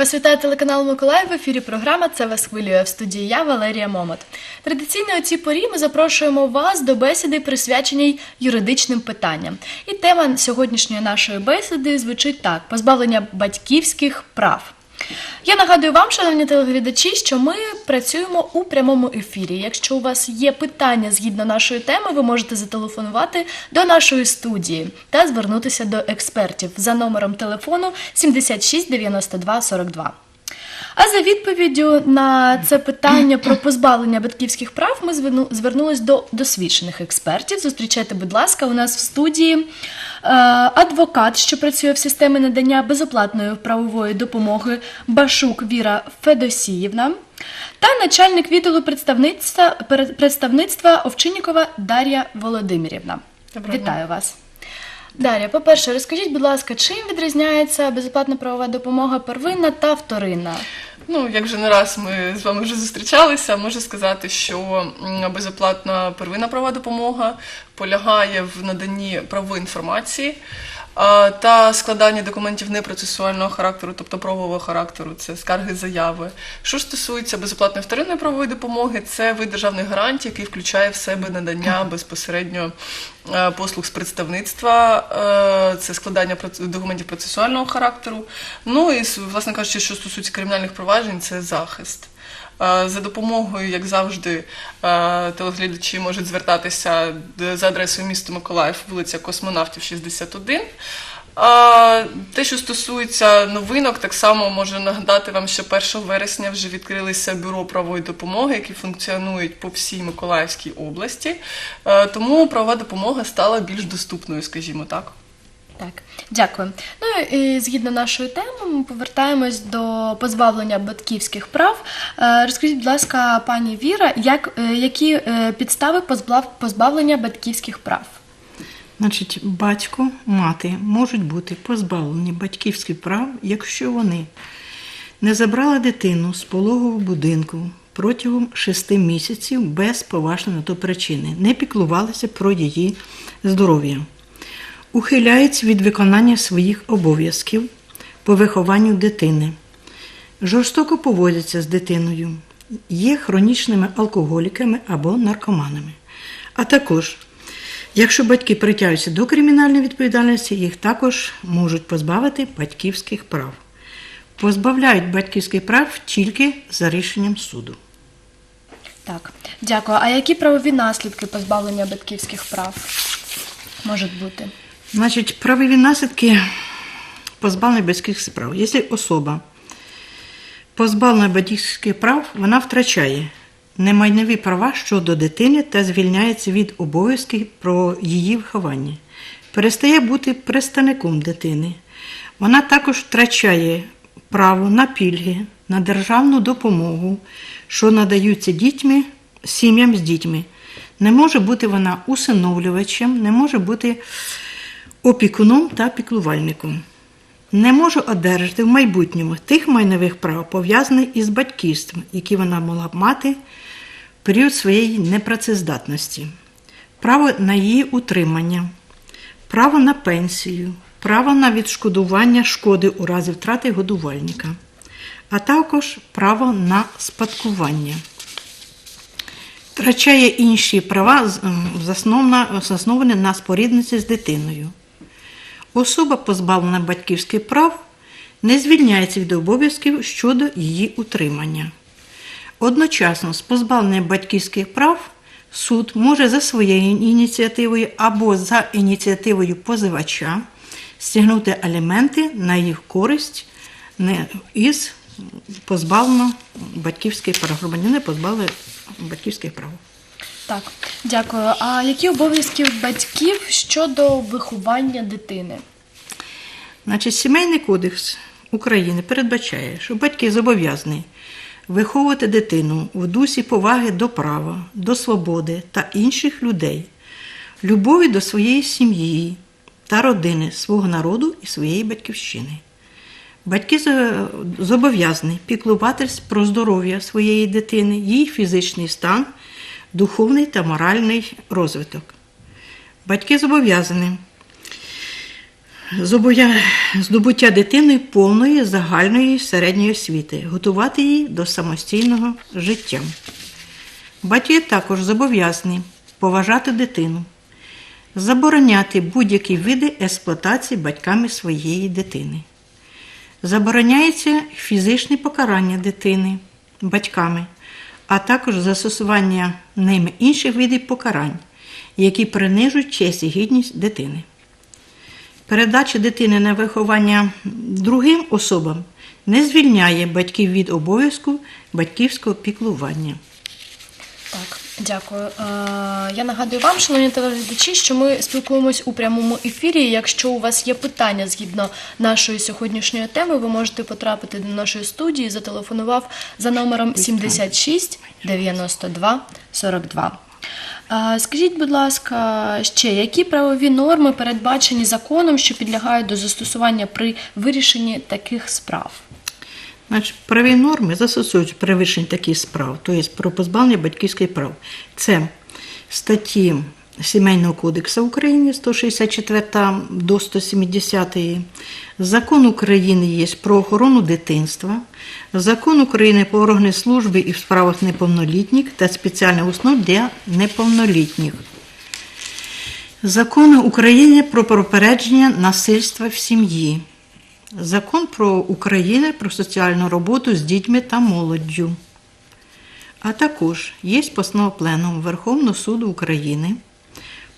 Вас вітає телеканал Миколаїв. В ефірі програма Це вас хвилює в студії. Я Валерія Момот. Традиційно у цій порі ми запрошуємо вас до бесіди, присвяченій юридичним питанням. І тема сьогоднішньої нашої бесіди звучить так: позбавлення батьківських прав. Я нагадую вам, шановні телеглядачі, що ми працюємо у прямому ефірі. Якщо у вас є питання згідно нашої теми, ви можете зателефонувати до нашої студії та звернутися до експертів за номером телефону 76 92 42. А за відповіддю на це питання про позбавлення батьківських прав ми звернулись до досвідчених експертів. Зустрічайте, будь ласка, у нас в студії е, адвокат, що працює в системі надання безоплатної правової допомоги Башук Віра Федосіївна та начальник відділу представництва, представництва Овчиннікова Дар'я Володимирівна. Доброго. Вітаю вас. Дар'я, по-перше, розкажіть, будь ласка, чим відрізняється безоплатна правова допомога первинна та вторинна? Ну, як вже не раз ми з вами вже зустрічалися, можу сказати, що безоплатна первинна права допомога полягає в наданні правової інформації та складанні документів непроцесуального характеру, тобто правового характеру, це скарги, заяви. Що ж стосується безоплатної вторинної правової допомоги, це вид державних гарантій, який включає в себе надання безпосередньо е, послуг з представництва, е, це складання документів процесуального характеру. Ну і власне кажучи, що стосується кримінальних проваджень, це захист. Е, За допомогою, як завжди, е, телеглядачі можуть звертатися за адресою міста Миколаїв, вулиця Космонавтів, 61. А те, що стосується новинок, так само можу нагадати вам, що 1 вересня вже відкрилися бюро правової допомоги, які функціонують по всій Миколаївській області. Е, Тому правова допомога стала більш доступною, скажімо так. Так, дякую. Ну і згідно нашої теми, ми повертаємось до позбавлення батьківських прав. Е, Розкажіть, будь ласка, пані Віра, як, е, які е, підстави позбавлення батьківських прав? Значить, батько, мати можуть бути позбавлені батьківських прав, якщо вони не забрали дитину з пологового будинку протягом шести місяців без поважної на то причини, не піклувалися про її здоров'я, ухиляються від виконання своїх обов'язків по вихованню дитини, жорстоко поводяться з дитиною, є хронічними алкоголіками або наркоманами, а також Якщо батьки притягуються до кримінальної відповідальності, їх також можуть позбавити батьківських прав. Позбавляють батьківських прав тільки за рішенням суду. Так, дякую. А які правові наслідки позбавлення батьківських прав можуть бути? Значить, правові наслідки позбавлення батьківських прав. Якщо особа позбавлена батьківських прав, вона втрачає немайнові права щодо дитини та звільняється від обов'язків про її виховання, перестає бути представником дитини. Вона також втрачає право на пільги, на державну допомогу, що надаються дітьми, сім'ям з дітьми. Не може бути вона усиновлювачем, не може бути опікуном та піклувальником. Не може одержати в майбутньому тих майнових прав, пов'язаних із батьківством, які вона могла б мати в період своєї непрацездатності, право на її утримання, право на пенсію, право на відшкодування шкоди у разі втрати годувальника, а також право на спадкування. Втрачає інші права, засновані на спорідниці з дитиною. Особа, позбавлена батьківських прав, не звільняється від обов'язків щодо її утримання. Одночасно з позбавленням батьківських прав суд може за своєю ініціативою або за ініціативою позивача стягнути аліменти на їх користь із позбавлено батьківських прав. Громадяни позбавили батьківських прав. Так, дякую. А які обов'язки батьків щодо виховання дитини? Значить, Сімейний кодекс України передбачає, що батьки зобов'язані виховувати дитину в дусі поваги до права, до свободи та інших людей, любові до своєї сім'ї та родини, свого народу і своєї батьківщини. Батьки зобов'язані піклуватись про здоров'я своєї дитини, її фізичний стан, духовний та моральний розвиток. Батьки зобов'язані Зобов'я- Здобуття дитини повної загальної середньої освіти, готувати її до самостійного життя. Батьки також зобов'язані поважати дитину, забороняти будь-які види експлуатації батьками своєї дитини. Забороняється фізичне покарання дитини батьками, а також застосування ними інших видів покарань, які принижують честь і гідність дитини. Передача дитини на виховання другим особам не звільняє батьків від обов'язку батьківського піклування. Так, дякую. Е, Я нагадую вам, шановні телеглядачі, що ми спілкуємось у прямому ефірі. Якщо у вас є питання згідно нашої сьогоднішньої теми, ви можете потрапити до нашої студії, зателефонував за номером 76 92 42. Е, Скажіть, будь ласка, ще які правові норми передбачені законом, що підлягають до застосування при вирішенні таких справ? Значить, праві норми застосують при вирішенні таких справ, тобто про позбавлення батьківських прав. Це статті Сімейного кодексу України 164 до 170, Закон України є про охорону дитинства, Закон України про органи служби і в справах неповнолітніх та спеціальних основ для неповнолітніх. Закон України про попередження насильства в сім'ї. Закон про Україну про соціальну роботу з дітьми та молоддю. А також є постанова Пленуму Верховного суду України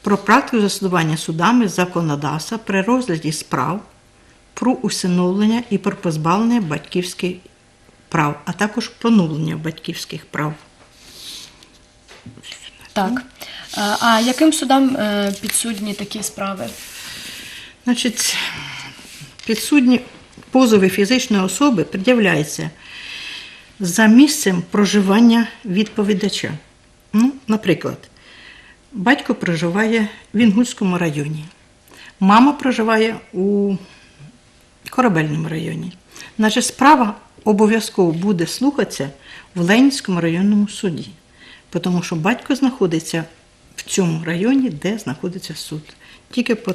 про практику засудування судами законодавства при розгляді справ про усиновлення і про позбавлення батьківських прав, а також поновлення батьківських прав. Так. А яким судам е, підсудні такі справи? Значить, підсудні позови фізичної особи пред'являються за місцем проживання відповідача. Ну, наприклад, батько проживає в Інгульському районі, мама проживає у Корабельному районі. Значить, справа обов'язково буде слухатися в Ленінському районному суді, тому що батько знаходиться в цьому районі, де знаходиться суд. Тільки по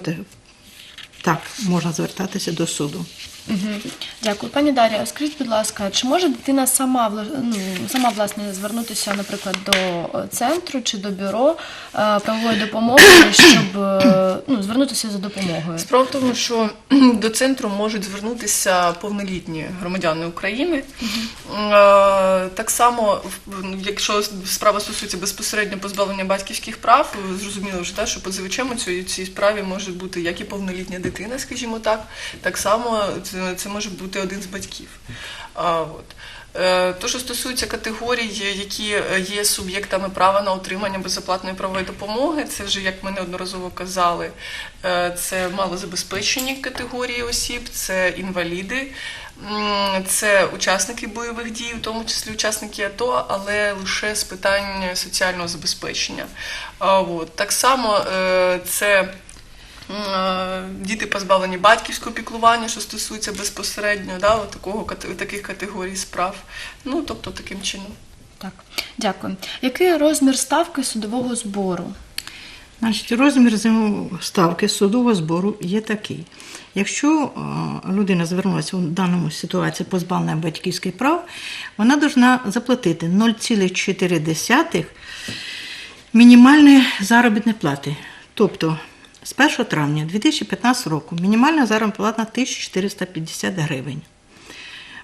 так можна звертатися до суду. Угу. Дякую, пані Дар'я. Скажіть, будь ласка, чи може дитина сама ну, сама власне звернутися, наприклад, до е, центру чи до бюро е, правової допомоги, щоб е, ну, звернутися за допомогою? Справа в тому, що до центру можуть звернутися повнолітні громадяни України. Е, Так само, ну, якщо справа стосується безпосередньо позбавлення батьківських прав, зрозуміло вже, так, що позивачем у цій, цій справі може бути як і повнолітня дитина, скажімо так, так само це, це може бути один з батьків. А, от. Е, То, що стосується категорій, які е, є суб'єктами права на отримання безоплатної правової допомоги, це вже, як ми неодноразово казали, е, це малозабезпечені категорії осіб, це інваліди, це учасники бойових дій, в тому числі учасники АТО, але лише з питань соціального забезпечення. От. Так само е, це Е, Діти позбавлені батьківського піклування, що стосується безпосередньо да, от такого, таких категорій справ. Ну, тобто таким чином. Так, дякую. Який розмір ставки судового збору? Значить, розмір ставки судового збору є такий. Якщо е, людина звернулася у даному ситуації позбавлення батьківських прав, вона повинна заплатити 0,4 мінімальної заробітної плати. Тобто з 1 травня 2015 року мінімальна заробітна плата 1450 гривень.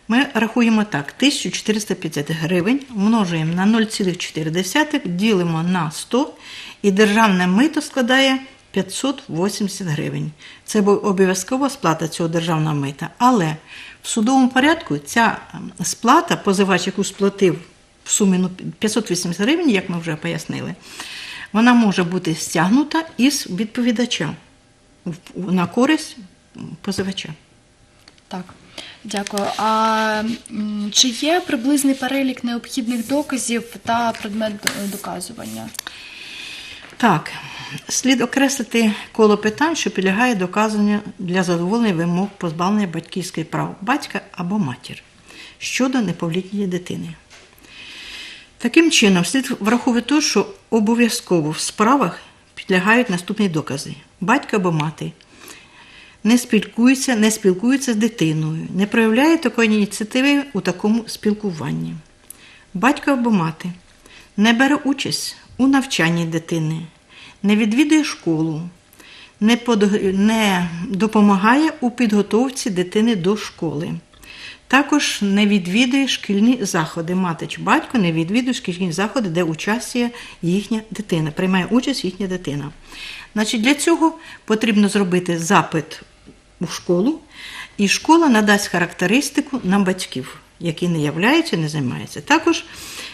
Ми рахуємо так: 1450 гривень множуємо на 0,4, ділимо на 100, і державне мито складає 580 гривень. Це обов'язкова сплата цього державного мита. Але в судовому порядку ця ем, сплата, позивач, яку сплатив в сумі ну, 580 гривень, як ми вже пояснили, вона може бути стягнута із відповідача на користь позивача. Так, дякую. А чи є приблизний перелік необхідних доказів та предмет доказування? Так, слід окреслити коло питань, що підлягає доказанню для задоволення вимог позбавлення батьківських прав батька або матір щодо неповнолітньої дитини. Таким чином, слід враховувати те, що обов'язково в справах підлягають наступні докази: батько або мати не спілкується, не спілкується з дитиною, не проявляє такої ініціативи у такому спілкуванні. Батько або мати не бере участь у навчанні дитини, не відвідує школу, не допомагає у підготовці дитини до школи. Також не відвідує шкільні заходи. Мати чи батько не відвідує шкільні заходи, де участвує їхня дитина, приймає участь їхня дитина. Значить, для цього потрібно зробити запит у школу, і школа надасть характеристику на батьків, які не являються, не займаються. Також,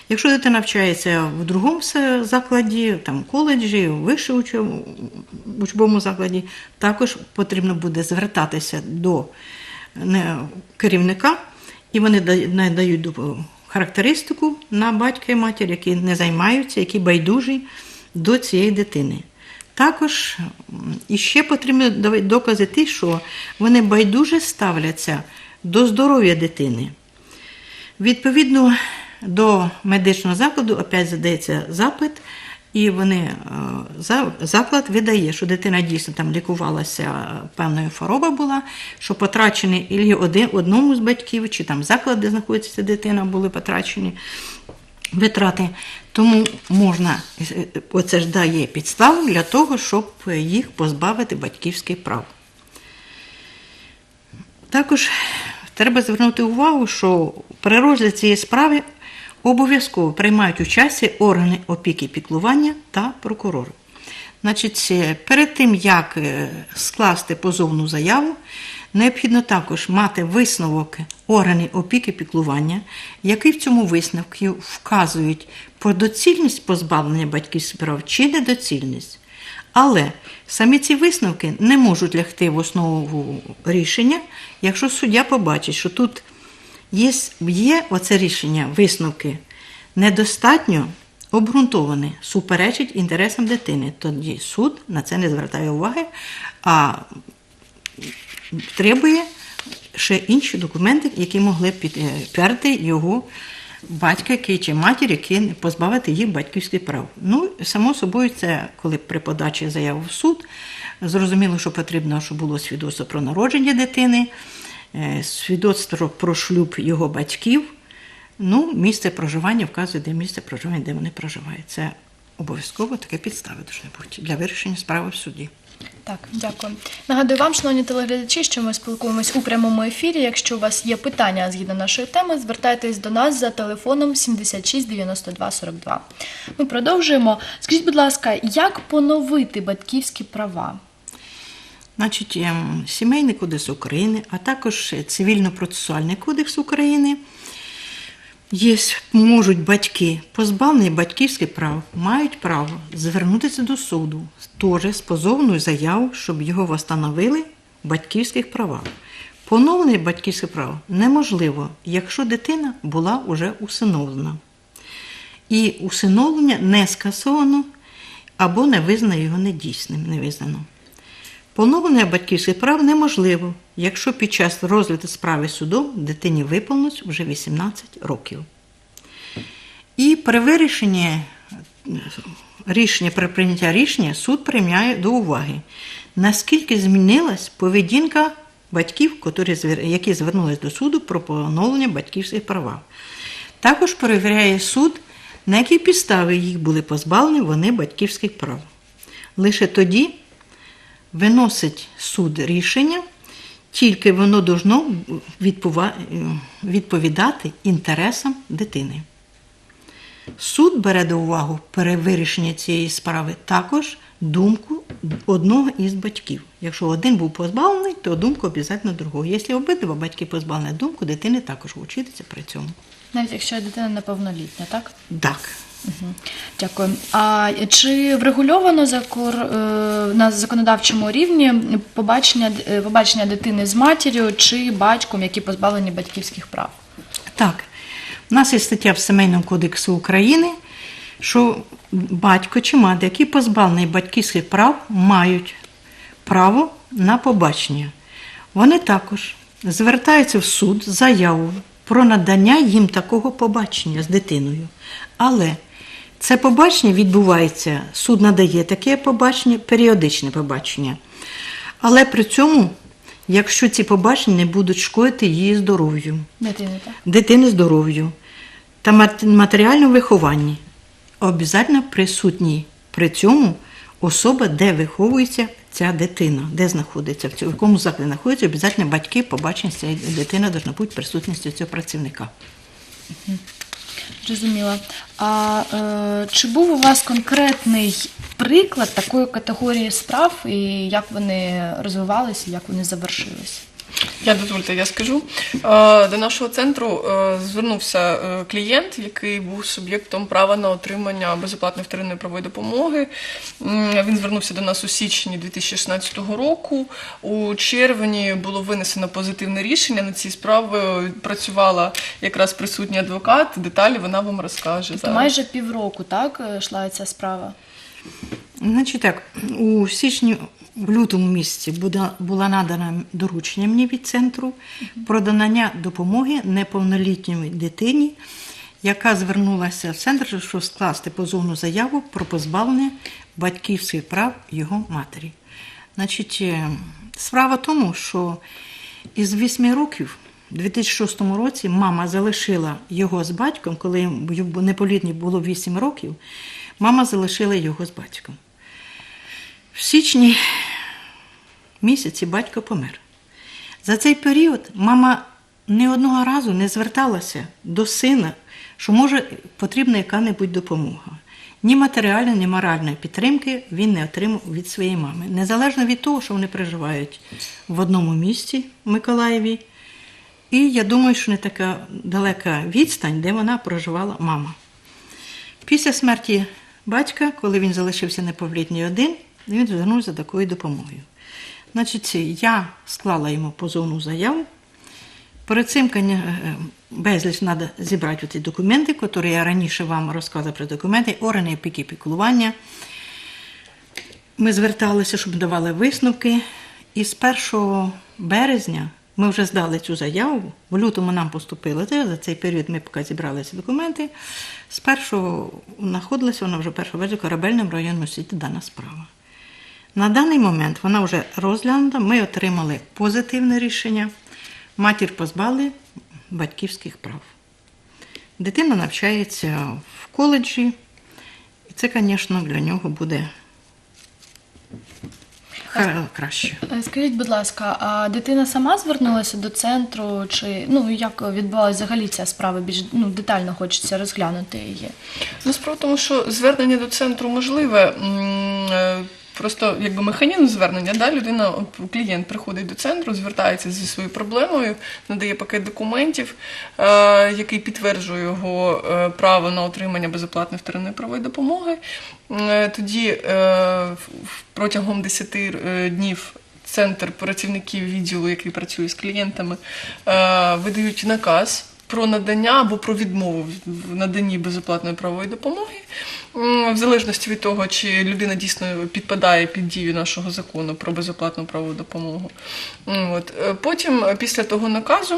якщо дитина навчається в другому закладі, там коледжі, учо- учбовому закладі, також потрібно буде звертатися до керівника, і вони надають характеристику на батька і матір, які не займаються, які байдужі до цієї дитини. Також іще потрібно докази ті, що вони байдуже ставляться до здоров'я дитини. Відповідно до медичного закладу, опять задається запит, і вони, е, заклад видає, що дитина дійсно там лікувалася е, певною хвороба була, що потрачені і один, одному з батьків, чи там заклад, де знаходиться дитина, були потрачені витрати. Тому можна, е, оце ж дає підставу для того, щоб їх позбавити батьківських прав. Також треба звернути увагу, що при розгляді цієї справи обов'язково приймають участь органи опіки піклування та прокурори. Значить, е, перед тим, як е, скласти позовну заяву, необхідно також мати висновок органів опіки піклування, які в цьому висновку вказують про доцільність позбавлення батьківських прав чи недоцільність. Але самі ці висновки не можуть лягти в основу рішення, якщо суддя побачить, що тут є, оце рішення, висновки недостатньо обґрунтоване, суперечить інтересам дитини. Тоді суд на це не звертає уваги, а требує ще інші документи, які могли б підтвердити його батька чи матір, які позбавити їх батьківських прав. Ну, само собою, це коли при подачі заяви в суд, зрозуміло, що потрібно, щоб було свідоцтво про народження дитини, свідоцтво про шлюб його батьків. Ну, місце проживання вказує, де місце проживання, де вони проживають. Це обов'язково таке підстави дуже бути для вирішення справи в суді. Так, дякую. Нагадую вам, шановні телеглядачі, що ми спілкуємось у прямому ефірі. Якщо у вас є питання згідно нашої теми, звертайтесь до нас за телефоном 76 92 42. Ми продовжуємо. Скажіть, будь ласка, як поновити батьківські права? Значить, ем, Сімейний кодекс України, а також Цивільно-процесуальний кодекс України. Є, можуть батьки, позбавлені батьківських прав, мають право звернутися до суду теж з позовною заявою, щоб його встановили в батьківських правах. Поновлення батьківських прав неможливо, якщо дитина була вже усиновлена. І усиновлення не скасовано або не визнано його недійсним, не визнано. Поновлення батьківських прав неможливо, якщо під час розгляду справи судом дитині виповнилось вже 18 років. І при вирішенні рішення, при прийняття рішення суд приймає до уваги, наскільки змінилась поведінка батьків, які звернулись до суду про поновлення батьківських прав. Також перевіряє суд, на які підстави їх були позбавлені вони батьківських прав. Лише тоді виносить суд рішення, тільки воно должно відповідати інтересам дитини. Суд бере до уваги при вирішенні цієї справи також думку одного із батьків. Якщо один був позбавлений, то думку обов'язково другого. Якщо обидва батьки позбавлені думку, дитини також вчитися при цьому. Навіть якщо дитина неповнолітня, так? Так. Дякую. А чи врегульовано закор, е, на законодавчому рівні побачення, е, побачення дитини з матір'ю чи батьком, які позбавлені батьківських прав? Так, у нас є стаття в Сімейному кодексі України, що батько чи мати, які позбавлені батьківських прав, мають право на побачення. Вони також звертаються в суд з заявою про надання їм такого побачення з дитиною. Але це побачення відбувається, суд надає таке побачення, періодичне побачення. Але при цьому якщо ці побачення не будуть шкодити її здоров'ю, Дитини, здоров'ю та матеріальному вихованні. Обов'язково присутні при цьому особа, де виховується ця дитина, де знаходиться, в в якому закладі знаходиться, обов'язково батьки побачення цієї дитини повинна бути присутністю цього працівника. Зрозуміла. А е, чи був у вас конкретний приклад такої категорії справ і як вони розвивалися, як вони завершились? Я дозвольте, я скажу. Е, До нашого центру е, звернувся е, клієнт, який був суб'єктом права на отримання безоплатної вторинної правової допомоги. Він звернувся до нас у січні 2016 року. У червні було винесено позитивне рішення. На цій справі працювала якраз присутній адвокат. Деталі вона вам розкаже. Тобто зараз. майже півроку, так, йшла ця справа? Значить так, у січні, в лютому місяці буде, була надана доручення мені від центру про донання допомоги неповнолітньої дитині, яка звернулася в центр, щоб скласти позовну заяву про позбавлення батьківських прав його матері. Значить, е, справа в тому, що із 8 років, у 2006 році, мама залишила його з батьком, коли йому неповнолітній було 8 років, мама залишила його з батьком. В січні місяці батько помер. За цей період мама ні одного разу не зверталася до сина, що може потрібна яка-небудь допомога. Ні матеріальної, ні моральної підтримки він не отримав від своєї мами. Незалежно від того, що вони проживають в одному місті в Миколаєві. І я думаю, що не така далека відстань, де вона проживала мама. Після смерті батька, коли він залишився неповлітній один, він звернувся за такою допомогою. Значить, я склала йому позовну заяву. Перед цим е, безліч треба зібрати ці документи, які я раніше вам розказувала про документи, органи опіки піклування. Ми зверталися, щоб давали висновки. І з 1 березня ми вже здали цю заяву. В лютому нам поступило це. За цей період ми поки зібрали ці документи. З першого знаходилася вона вже 1 березня в корабельному районному суді дана справа. На даний момент вона вже розглянута. Ми отримали позитивне рішення. Матір позбали батьківських прав. Дитина навчається в коледжі, і це, звісно, для нього буде краще. Е, Скажіть, будь ласка, а дитина сама звернулася до центру, чи ну як відбувалася взагалі ця справа? Більш ну детально хочеться розглянути її. Ну, справа в тому, що звернення до центру можливе. Просто якби механізм звернення, да, людина, клієнт приходить до центру, звертається зі своєю проблемою, надає пакет документів, е, який підтверджує його е, право на отримання безоплатної вторинної правової допомоги. Е, тоді е, протягом 10 е, днів центр працівників відділу, який працює з клієнтами, е, видають наказ про надання або про відмову в наданні безоплатної правової допомоги, в залежності від того, чи людина дійсно підпадає під дію нашого закону про безоплатну правову допомогу. От. Е, Потім, е, після того наказу,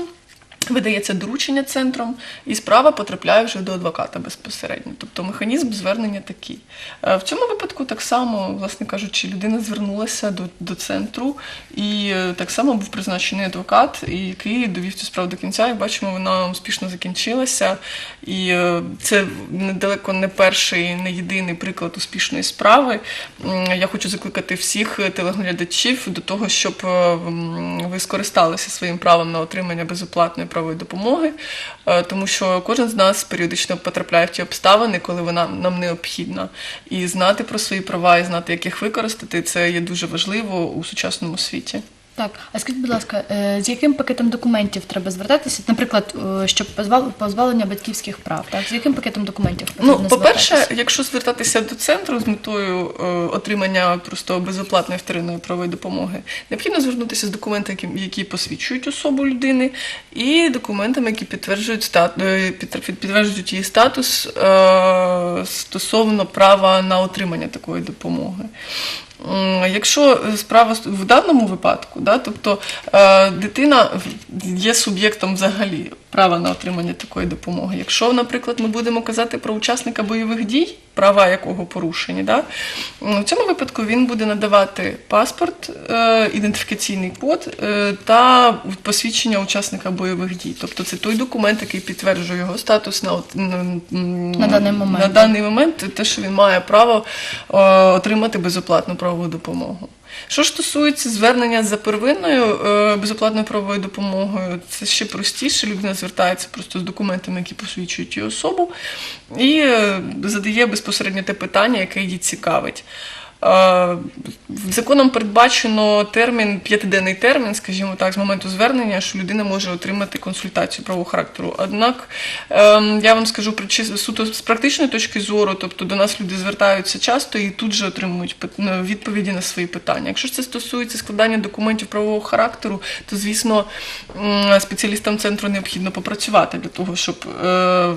видається доручення центром, і справа потрапляє вже до адвоката безпосередньо. Тобто механізм звернення такий. Е, В цьому випадку так само, власне кажучи, людина звернулася до, до центру, і е, так само був призначений адвокат, і який довів цю справу до кінця. І бачимо, вона успішно закінчилася. І е, це недалеко не перший, не єдиний приклад успішної справи. Я хочу закликати всіх телеглядачів до того, щоб ви скористалися своїм правом на отримання безоплатної правової допомоги, е, тому що кожен з нас періодично потрапляє в ті обставини, коли вона нам необхідна. І знати про свої права і знати, як їх використати, це є дуже важливо у сучасному світі. Так, а скажіть, будь ласка, е, з яким пакетом документів треба звертатися? Наприклад, е, щоб позбав- позбавлення батьківських прав, так? З яким пакетом документів потрібно Ну, по-перше, якщо звертатися до центру з метою е, отримання просто безоплатної вторинної правової допомоги, необхідно звернутися з документами, які, посвідчують особу людини, і документами, які підтверджують стат, е, підтверджують її статус стосовно права на отримання такої допомоги. Якщо справа в даному випадку, да, тобто е, дитина є суб'єктом взагалі права на отримання такої допомоги. Якщо, наприклад, ми будемо казати про учасника бойових дій, права якого порушені, да, в цьому випадку він буде надавати паспорт, е, ідентифікаційний код е, та посвідчення учасника бойових дій. Тобто це той документ, який підтверджує його статус на, На даний момент. На даний момент те, що він має право е, отримати безоплатну правову допомогу. Що ж стосується звернення за первинною е, безоплатною правовою допомогою, це ще простіше. Людина звертається просто з документами, які посвідчують її особу, і е, задає безпосередньо те питання, яке її цікавить. Е, Законом передбачено термін, п'ятиденний термін, скажімо так, з моменту звернення, що людина може отримати консультацію правового характеру. Однак ем, я вам скажу суто з практичної точки зору, тобто до нас люди звертаються часто і тут же отримують ну, відповіді на свої питання. Якщо ж це стосується складання документів правового характеру, то звісно спеціалістам центру необхідно попрацювати для того, щоб, е,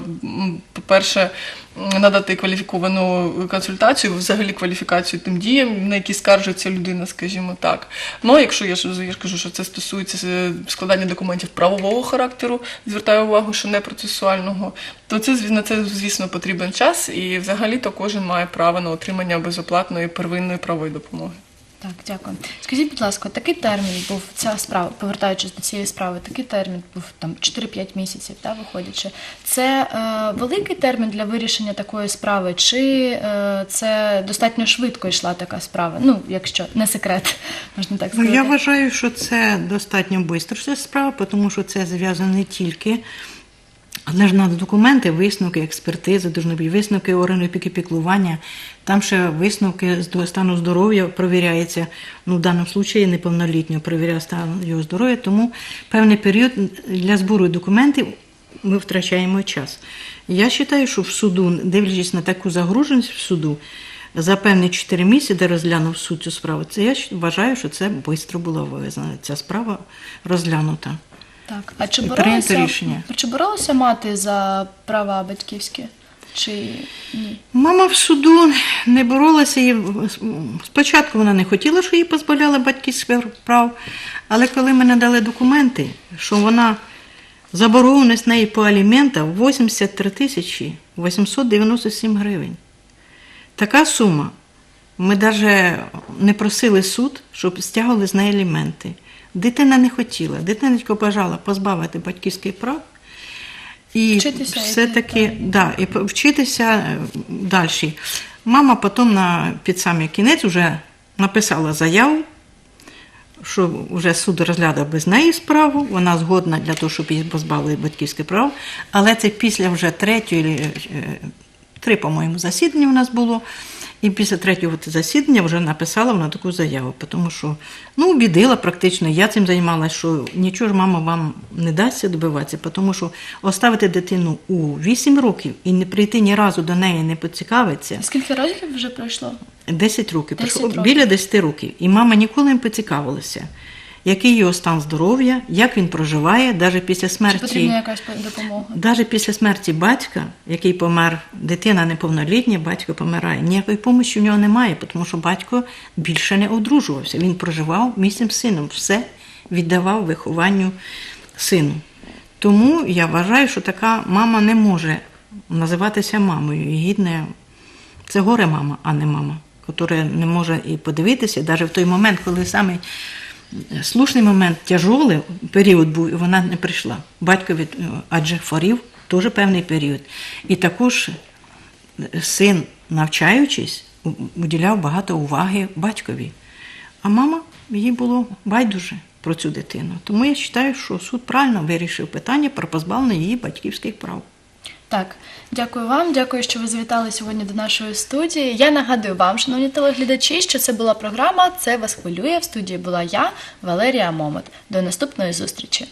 по-перше, надати кваліфіковану консультацію, взагалі кваліфікацію тим діям, на які скаржиться людина, скажімо так. Ну, якщо я я кажу, що це стосується е, складання документів правового характеру, звертаю увагу, що не процесуального, то це на це звісно потрібен час, і взагалі то кожен має право на отримання безоплатної первинної правової допомоги. Так, дякую. Скажіть, будь ласка, такий термін був ця справа, повертаючись до цієї справи, такий термін був там 4-5 місяців, та виходячи. Це е, великий термін для вирішення такої справи, чи е, це достатньо швидко йшла така справа? Ну, якщо не секрет, можна так Ну, я вважаю, що це достатньо швидко справа, тому що це зв'язано не тільки. Але ж надо документи, висновки, експертизи, бути висновки органів піклування. Там ще висновки з стану здоров'я провіряється. Ну, в даному випадку неповнолітнього перевіряє стан його здоров'я, тому певний період для збору документів ми втрачаємо час. Я вважаю, що в суду, дивлячись на таку загруженість в суду, за певні 4 місяці, де розглянув суд цю справу, це я вважаю, що це швидко була визнана. Ця справа розглянута. Так, а чи боролася, рішення. чи боролася мати за права батьківські? Чи ні? Мама в суду не боролася і спочатку вона не хотіла, що їй позбавляли батьківських прав, але коли ми надали документи, що вона заборгованість неї по аліментах 83 тисячі 897 гривень. Така сума. Ми навіть не просили суд, щоб стягували з неї аліменти. Дитина не хотіла, дитина тільки бажала позбавити батьківських прав. І Вчитися, все-таки дитина. да, і вчитися далі. Мама потім на, під самий кінець вже написала заяву, що вже суд розглядав без неї справу, вона згодна для того, щоб її позбавили батьківських прав, але це після вже третьої, е, три, по-моєму, засідання у нас було. І після третього засідання вже написала вона таку заяву, тому що ну, обідила практично. Я цим займалася, що нічого ж мама вам не дасться добиватися, тому що оставити дитину у 8 років і не прийти ні разу до неї не поцікавитися. Скільки років вже пройшло? 10 років, 10 пройшло, років. біля 10 років. І мама ніколи не поцікавилася, який його стан здоров'я, як він проживає, навіть після Чи смерті. потрібна якась допомога? Навіть після смерті батька, який помер, дитина неповнолітня, батько помирає. Ніякої допомоги в нього немає, тому що батько більше не одружувався. Він проживав місцем з сином, все віддавав вихованню сину. Тому я вважаю, що така мама не може називатися мамою. І гідне це горе мама, а не мама, яка не може і подивитися, навіть в той момент, коли самий слушний момент, тяжолий період був, і вона не прийшла. Батько від адже хворів теж певний період. І також син, навчаючись, уділяв багато уваги батькові. А мама їй було байдуже про цю дитину. Тому я вважаю, що суд правильно вирішив питання про позбавлення її батьківських прав. Так, дякую вам. Дякую, що ви завітали сьогодні до нашої студії. Я нагадую вам, шановні телеглядачі, що це була програма Це вас хвилює. В студії була я, Валерія Момот. До наступної зустрічі.